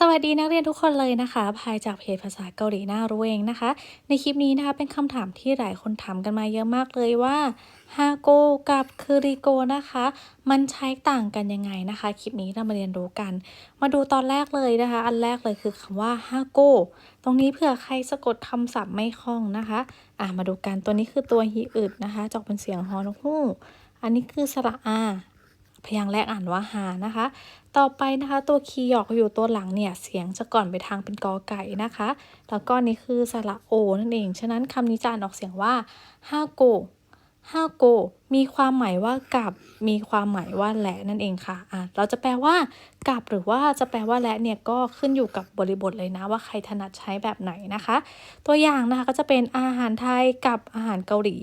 สวัสดีนักเรียนทุกคนเลยนะคะ ภายจากเพจภาษาเกาหลีน่ารู้เองนะคะ ในคลิปนี้นะคะเป็นคำถามที่หลายคนถามกันมาเยอะมากเลยว่าฮาโกกับคือริโกนะคะ มันใช้ต่างกันยังไงนะคะ คลิปนี้เรามาเรียนรู้กัน มาดูตอนแรกเลยนะคะ อันแรกเลยคือคำว่าฮาโกตรงนี้เผื่อใครสะกดคำศัพท์ไม่คล่องนะคะอะมาดูกันตัวนี้คือตัวฮีอึดนะคะจอกเป็นเสียงฮอนฮู้อันนี้คือสระอา พยางค์แรกอ่านว่าหานะคะ ต่อไปนะคะตัวคีย์หยอกอยู่ตัวหลังเนี่ยเสียงจะก่อนไปทางเป็นกอไก่นะคะ แล้วก็นี่คือสระโอนั่นเอง ฉะนั้นคำนี้จะอ่านออกเสียงว่าฮาโก ฮาโกมีความหมายว่ากับ มีความหมายว่าและนั่นเองค่ะอะ เราจะแปลว่ากับหรือว่าจะแปลว่าและเนี่ยก็ขึ้นอยู่กับบริบทเลยนะว่าใครถนัดใช้แบบไหนนะคะ ตัวอย่างนะคะก็จะเป็นอาหารไทยกับอาหารเกาหลี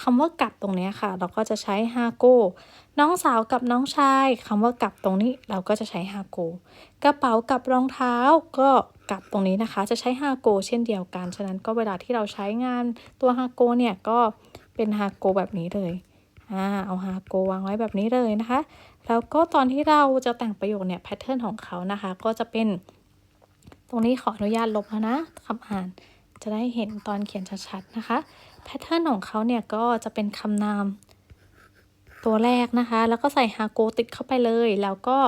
คำว่ากับตรงนี้ค่ะ เราก็จะใช้ฮาโกน้องสาวกับน้องชายคำว่ากับตรงนี้เราก็จะใช้ฮาโกกระเป๋ากับรองเท้าก็กับตรงนี้นะคะ จะใช้ฮาโกเช่นเดียวกัน ฉะนั้นก็เวลาที่เราใช้งานตัวฮาโกเนี่ยก็ เป็นฮาโกแบบนี้เลยอ่าเอาฮาโกวางไว้แบบนี้เลยนะคะ แล้วก็ตอนที่เราจะแต่งประโยคเนี่ยแพทเทิร์นของเขานะคะ ก็จะเป็น ตรงนี้ขออนุญาตลบแล้วนะคำอ่านจะได้เห็นตอนเขียนชัดๆนะคะแพทเทิร์นของเขาเนี่ยก็จะเป็นคำนามตัวแรกนะคะ แล้วก็ใส่ฮาโกติดเข้าไปเลย แล้วก็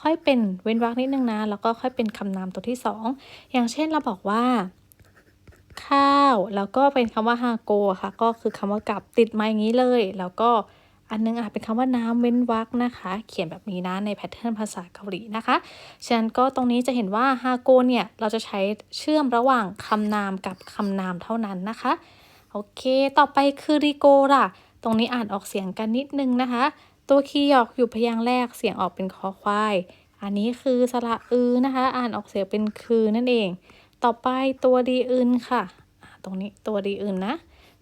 ค่อยเป็นเว้นวรรคนิดนึงนะ แล้วก็ค่อยเป็นคำนามตัวที่สองอย่างเช่นเราบอกว่า ข้าว แล้วก็เป็นคำว่าฮาโกค่ะ ก็คือคำว่ากับติดมาอย่างนี้เลย แล้วก็อันนึงอาจเป็นคำว่าน้ำเว้นวรรคนะคะ เขียนแบบนี้นะในแพทเทิร์นภาษาเกาหลีนะคะฉะนั้นก็ตรงนี้จะเห็นว่าฮาโกเนี่ย เราจะใช้เชื่อมระหว่างคำนามกับคำนามเท่านั้นนะคะ โอเค ต่อไปคือริโกล่ะ ตรงนี้อ่านออกเสียงกันนิดนึงนะคะ ตัวคีย์หอกอยู่พยางค์แรกเสียงออกเป็นคอควาย อันนี้คือสระอือนะคะ อ่านออกเสียงเป็นคือนั่นเอง ต่อไปตัวดีอื่นค่ะ ตรงนี้ตัวดีอื่นนะ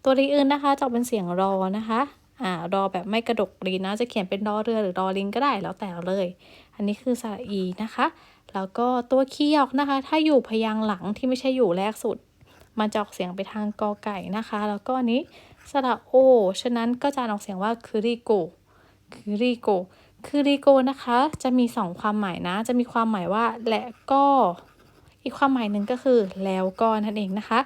ตัวดีอื่นนะคะจะอกเป็นเสียงรอนะคะอ่ารอแบบไม่กระดกรีนะ จะเขียนเป็นรอเรือหรือรอลิงก็ได้แล้วแต่เลย อันนี้คือสระอีนะคะ แล้วก็ตัวคีย์หยอกนะคะ ถ้าอยู่พยางหลังที่ไม่ใช่อยู่แรกสุด มันจะออกเสียงไปทางกอไก่นะคะ แล้วก็อันนี้สระโอ ฉะนั้นก็จะออกเสียงว่าคือริโกคือริโกคือริโกนะคะ จะมีสองความหมายนะ จะมีความหมายว่าและก็ อีกความหมายหนึ่งก็คือแล้วก็นั่นเองนะคะ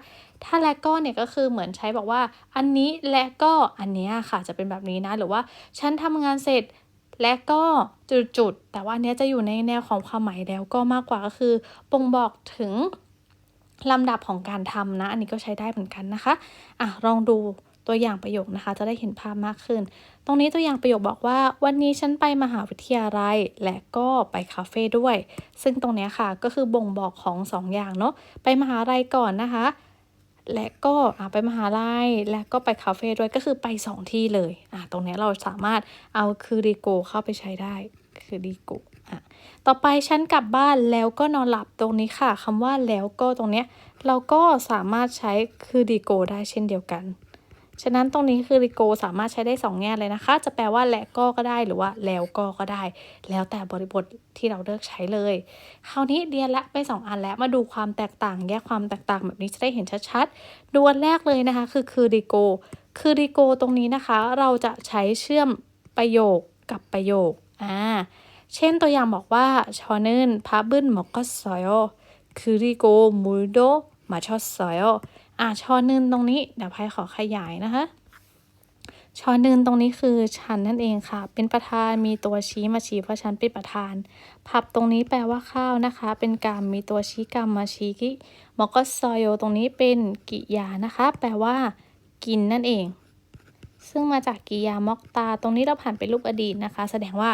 ถ้าและก็เนี่ยก็คือเหมือนใช้บอกว่า อันนี้และก็อันนี้ค่ะจะเป็นแบบนี้นะ หรือว่าฉันทำงานเสร็จและก็จุดๆแต่ว่าอันนี้จะอยู่ในแนวของความหมายแล้วก็มากกว่าก็คือบ่งบอกถึงลำดับของการทำนะ อันนี้ก็ใช้ได้เหมือนกันนะคะ อะลองดู ตัวอย่างประโยคนะคะ จะได้เห็นภาพมากขึ้น ตรงนี้ตัวอย่างประโยคบอกว่า วันนี้ฉันไปมหาวิทยาลัย และก็ไปคาเฟ่ด้วย ซึ่งตรงนี้ค่ะก็คือบ่งบอกของ2ออย่างเนาะไปมหาลัยก่อนนะคะ และก็ไปมหาลัยและก็ไปคาเฟ่ด้วยก็คือไป 2 ที่เลยตรงนี้เราสามารถเอาคือดีโกเข้าไปใช้ได้คือดีโกต่อไปฉันกลับบ้านแล้วก็นอนหลับตรงนี้ค่ะคำว่าแล้วก็ตรงเนี้ยเราก็สามารถใช้คือดีโกได้เช่นเดียวกัน ฉะนั้นตรงนี้คือดีโกสามารถใช้ได้ 2 แง่เลยนะคะ จะแปลว่าและก็ก็ได้หรือว่าแล้วก็ก็ได้ แล้วแต่บริบทที่เราเลือกใช้เลย คราวนี้เรียนละไป 2 อันแล้วมาดูความแตกต่าง แยกความแตกต่างแบบนี้จะได้เห็นชัดๆดูอันแรกเลยนะคะ คือคือดีโกคือดีโกตรงนี้นะคะ เราจะใช้เชื่อมประโยคกับประโยคอ่าเช่นตัวอย่างบอกว่าชอเนึนพับบึ้นหมกก็สอยคือริโกมูโดมาชอสอย อะชอนึนตรงนี้เดี๋ยวพายขอขยายนะคะชอนึนตรงนี้คือฉันนั่นเองค่ะ เป็นประธานมีตัวชี้มาชี้เพราะฉันเป็นประธานพับตรงนี้แปลว่าข้าวนะคะ เป็นกรรมมีตัวชี้กรรมมาชี้กิมกก็ซอยโยตรงนี้เป็นกิยานะคะ แปลว่า กินนั่นเอง ซึ่งมาจากกิยามอกตา ตรงนี้เราผ่านเป็นรูปอดีตนะคะ แสดงว่า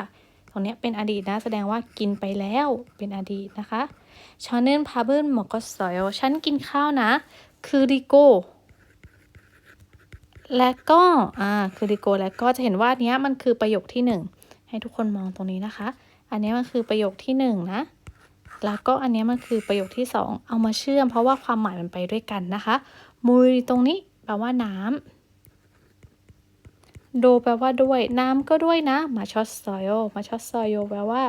ตรงนี้เป็นอดีตนะ แสดงว่ากินไปแล้วเป็นอดีตนะคะชอนึนพาเบิลหมอกก็สอยฉันกินข้าวนะ คือริโก และก็อ่าคือริโกและก็จะเห็นว่าเนี้ยมันคือประโยคที่หนึ่งให้ทุกคนมองตรงนี้นะคะ อันนี้มันคือประโยคที่หนึ่งนะแล้วก็อันนี้มันคือประโยคที่สองเอามาเชื่อม เพราะว่าความหมายมันไปด้วยกันนะคะมุยตรงนี้แปลว่าน้ำโดแปลว่าด้วย น้ำก็ด้วยนะมาชอสซอยโอมาชอสซอยโอแปลว่า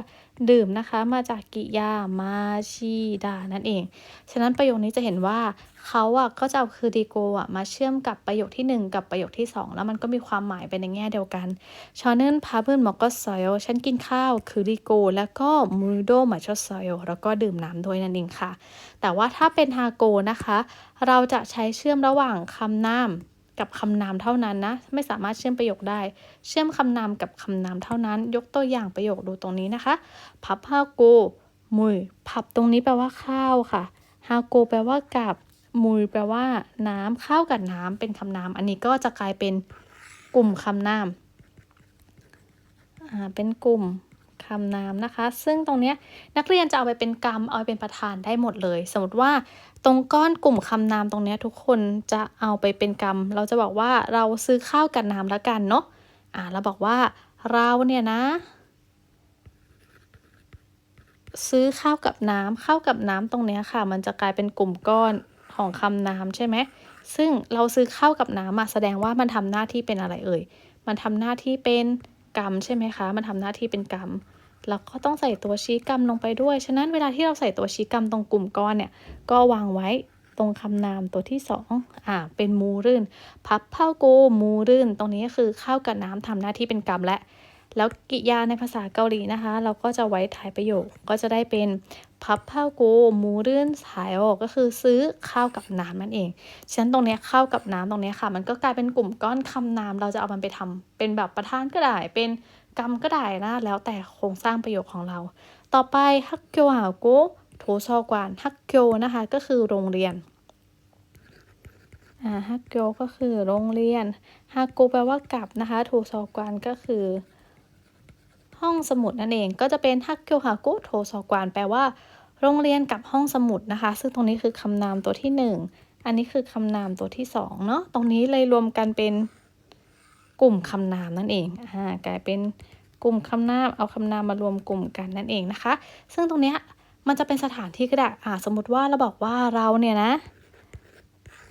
ดื่มนะคะมาจากกิยามาชีดานั่นเอง ฉะนั้นประโยคนี้จะเห็นว่าเขาอะก็จะเอาคือดีโกอะมาเชื่อมกับประโยคที่ 1 กับประโยคที่ 2 แล้วมันก็มีความหมายไปในแง่เดียวกันชอเนนพาเบิลมอกก็ซอยฉันกินข้าวคือดีโก แล้วก็มูโดมาชอสซอยแล้วก็ดื่มน้ำด้วยนั่นเองค่ะ แต่ว่าถ้าเป็นฮาโกนะคะ เราจะใช้เชื่อมระหว่างคำนาม กับคำนามเท่านั้นนะ ไม่สามารถเชื่อมประโยคได้ เชื่อมคำนามกับคำนามเท่านั้น ยกตัวอย่างประโยคดูตรงนี้นะคะ พับฮาโกมุยพับตรงนี้แปลว่าข้าวค่ะฮาโกแปลว่ากับมุยแปลว่า น้ำข้าวกับน้ำเป็นคำนาม อันนี้ก็จะกลายเป็นกลุ่มคำนาม อ่า เป็นกลุ่ม คำนามนะคะ ซึ่งตรงนี้นักเรียนจะเอาไปเป็นกรรมเอาไปเป็นประธานได้หมดเลย สมมติว่าตรงก้อนกลุ่มคำนามตรงนี้ทุกคนจะเอาไปเป็นกรรม เราจะบอกว่าเราซื้อข้าวกับน้ำแล้วกันเนาะอ่าเราบอกว่าเราเนี่ยนะ ซื้อข้าวกับน้ำข้าวกับน้ำตรงนี้ค่ะ มันจะกลายเป็นกลุ่มก้อนของคำนามใช่ไหมซึ่งเราซื้อข้าวกับน้ำมาแสดงว่ามันทำหน้าที่เป็นอะไรเอ่ยมันทำหน้าที่เป็นกรรมใช่ไหมคะ มันทำหน้าที่เป็นกรรม แล้วก็ต้องใส่ตัวชี้กรรมลงไปด้วย ฉะนั้นเวลาที่เราใส่ตัวชี้กรรมตรงกลุ่มก้อนเนี่ย ก็วางไว้ตรงคำนามตัวที่สองอ่า เป็นมูรื่น พับเผ้าโกมูรื่น ตรงนี้ก็คือข้าวกับน้ำทำหน้าที่เป็นกรรมและ แล้วกริยาในภาษาเกาหลีนะคะ เราก็จะไว้ท้ายประโยค ก็จะได้เป็นพับเผ้าโกมูรื่นสายออกก็คือซื้อข้าวกับน้ำนั่นเอง ฉะนั้นตรงนี้ข้าวกับน้ำตรงนี้ค่ะ มันก็กลายเป็นกลุ่มก้อนคำนาม เราจะเอามันไปทำเป็นแบบประธานก็ได้ เป็น กรรมก็ได้นะแล้วแต่โครงสร้างประโยคของเรา ต่อไปฮักโกหาโกโทซอกวานฮักโกนะคะก็คือโรงเรียนอ่าฮักโกก็คือโรงเรียนฮักโกแปลว่ากลับนะคะโทซอกวานก็คือ ห้องสมุดนั่นเองก็จะเป็นฮักโกฮากุโทซอกวานแปลว่าโรงเรียนกับห้องสมุดนะคะ ซึ่งตรงนี้คือคำนามตัวที่หนึ่งอันนี้คือคำนามตัวที่สองเนาะตรงนี้เลยรวมกันเป็น กลุ่มคำนามนั่นเองอ่ากลายเป็นกลุ่มคำนามเอาคำนามมารวมกลุ่มกันนั่นเองนะคะ ซึ่งตรงเนี้ยมันจะเป็นสถานที่ก็ได้อ่าสมมติว่าเราบอกว่าเราเนี่ยนะ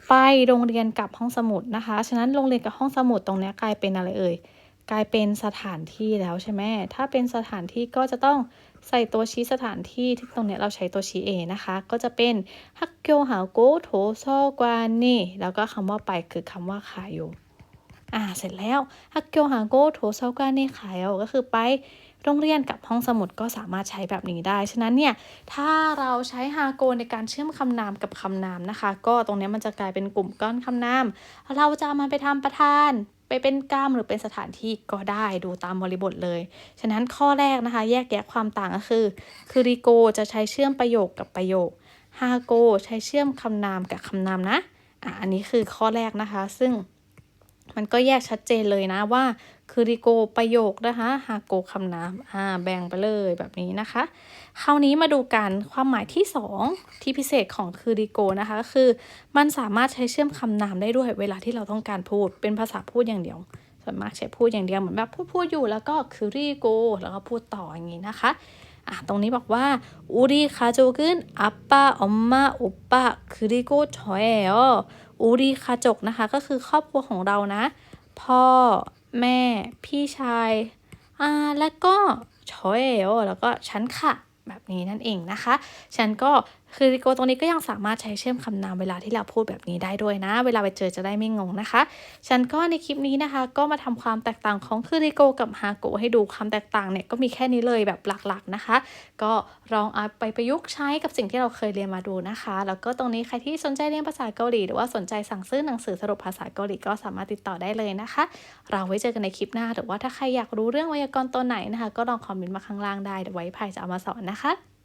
ไปโรงเรียนกับห้องสมุดนะคะ ฉะนั้นโรงเรียนกับห้องสมุดตรงเนี้ยกลายเป็นอะไรเอ่ย กลายเป็นสถานที่แล้วใช่ไหมถ้าเป็นสถานที่ก็จะต้องใส่ตัวชี้สถานที่ที่ตรงเนี้ยเราใช้ตัวชี้เอนะคะ ก็จะเป็นฮักเกียหาโกโถซกวานนี่แล้วก็คำว่าไปคือคำว่าขายอยู่ อ่าเสร็จแล้วฮักเกียวหาโกโถซอกานนี่ขายก็คือไปโรงเรียนกับห้องสมุดก็สามารถใช้แบบนี้ได้ ฉะนั้นเนี่ย ถ้าเราใช้ฮาโกในการเชื่อมคำนามกับคำนามนะคะ ก็ตรงนี้มันจะกลายเป็นกลุ่มก้อนคำนาม เราจะามันไปทำประธาน ไปเป็นกรรมหรือเป็นสถานที่ก็ได้ดูตามบริบทเลย ฉะนั้นข้อแรกนะคะ แยกแยะความต่างก็คือ คือริโกจะใช้เชื่อมประโยคกับประโยค ฮาโกใช้เชื่อมคำนามกับคำนามนะ อะ อันนี้คือข้อแรกนะคะ ซึ่ง มันก็แยกชัดเจนเลยนะว่าคือริโกประโยคนะคะฮาโกคำนามอ่าแบ่งไปเลยแบบนี้นะคะ คราวนี้มาดูกันความหมายที่ 2 ที่พิเศษของคือริโกนะคะก็คือ มันสามารถใช้เชื่อมคำนามได้ด้วยเวลาที่เราต้องการพูดเป็นภาษาพูดอย่างเดียวส่วนมากใช้พูดอย่างเดียวเหมือนแบบพูดพูดอยู่แล้วก็คือริโกแล้วก็พูดต่ออย่างนี้นะคะ อะตรงนี้บอกว่าอุริคาโจกึนอัปปาอมมาอุปะคือริโกชอยเออริคาจกนะคะ ก็คือครอบครัวของเรานะ พ่อแม่พี่ชายอ่าแล้วก็ชอยเแล้วก็ฉันค่ะ แบบนี้นั่นเองนะคะ ฉันก็ คือโกตรงนี้ก็ยังสามารถใช้เชื่อมคำนามเวลาที่เราพูดแบบนี้ได้ด้วยนะ เวลาไปเจอจะได้ไม่งงนะคะ ฉันก็ในคลิปนี้นะคะ ก็มาทำความแตกต่างของคือริโกกับฮาโกให้ดูความแตกต่างเนี่ยก็มีแค่นี้เลยแบบหลักๆนะคะ ก็ลองเอาไปประยุกต์ใช้กับสิ่งที่เราเคยเรียนมาดูนะคะ แล้วก็ตรงนี้ใครที่สนใจเรียนภาษาเกาหลีหรือว่าสนใจสั่งซื้อหนังสือสรุปภาษาเกาหลีก็สามารถติดต่อได้เลยนะคะ เราไว้เจอกันในคลิปหน้าหรือว่าถ้าใครอยากรู้เรื่องไวยากรณ์ตัวไหนนะคะ ก็ลองคอมเมนต์มาข้างล่างได้เดี๋ยวไว้พายจะเอามาสอนนะคะ